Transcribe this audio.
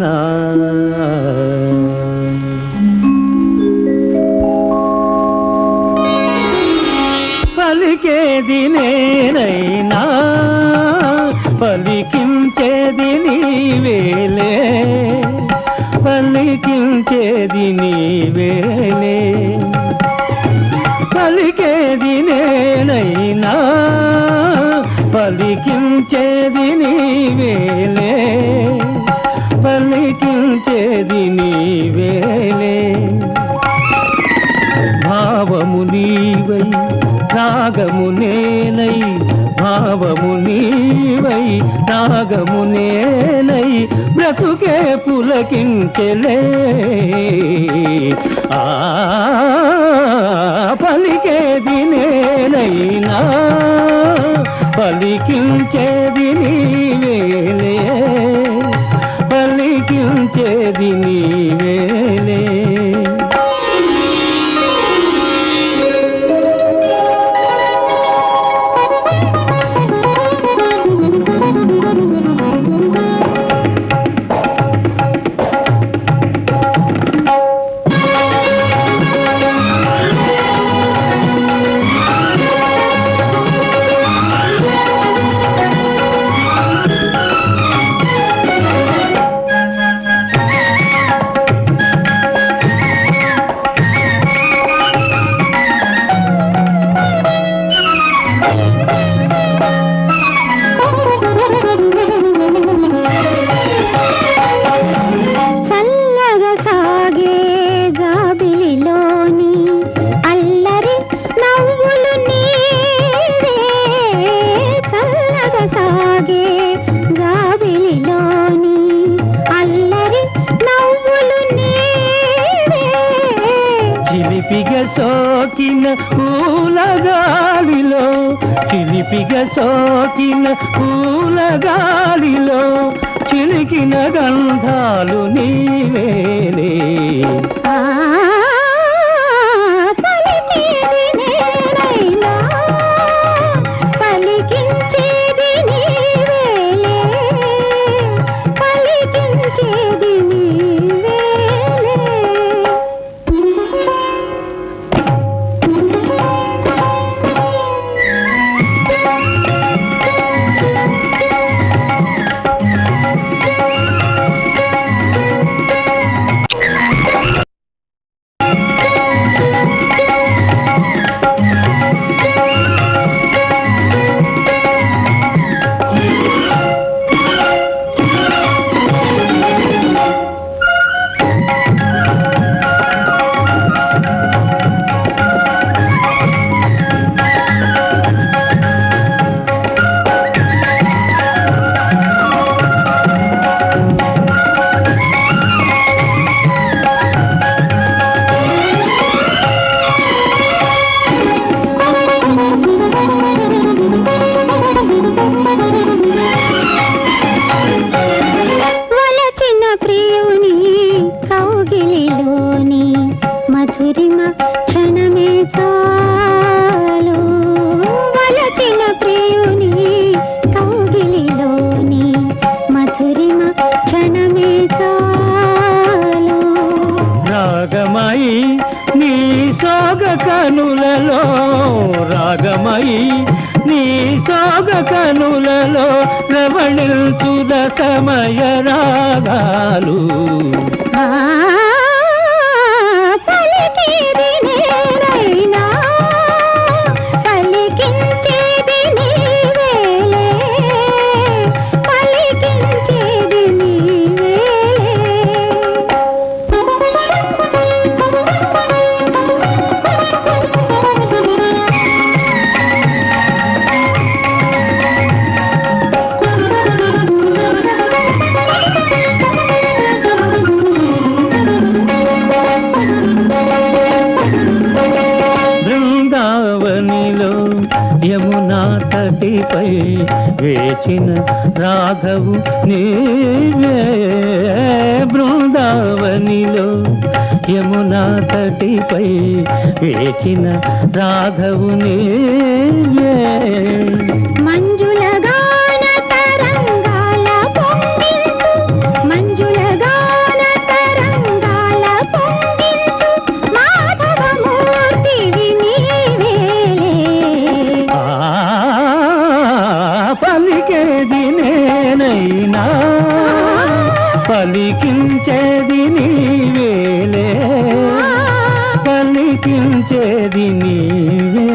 నా నేనైనా పలికించేది నీవేలే పలికించేది నీవేలే పలికేది నేనైనా పలికించేది నీవేలే పలికించేది నీవేలే భావము నీవై రాగము నే భావము నీవై నాగము నేనై బ్రతుకే పులకించెలే. ఆ పలికేది నేనైనా పలికించేది నీవేలే. పలికించేది నీవే. సోకిన పూలగాలిలో చిలిపిగా సోకిన పూలగాలిలో చిలికిన గంధాలు నీవేలే. నీ సోగ కనులలో రాగమై నీ సోగ కనులలో రవణిల్చుద సమయ రాగాలు. తటిపై వేచిన రాఘవు నీవే బృందావనిలో యమునా తటిపై వేచిన రాఘవు నీవే పలికించేది నీవేలే పలికించేది నీవే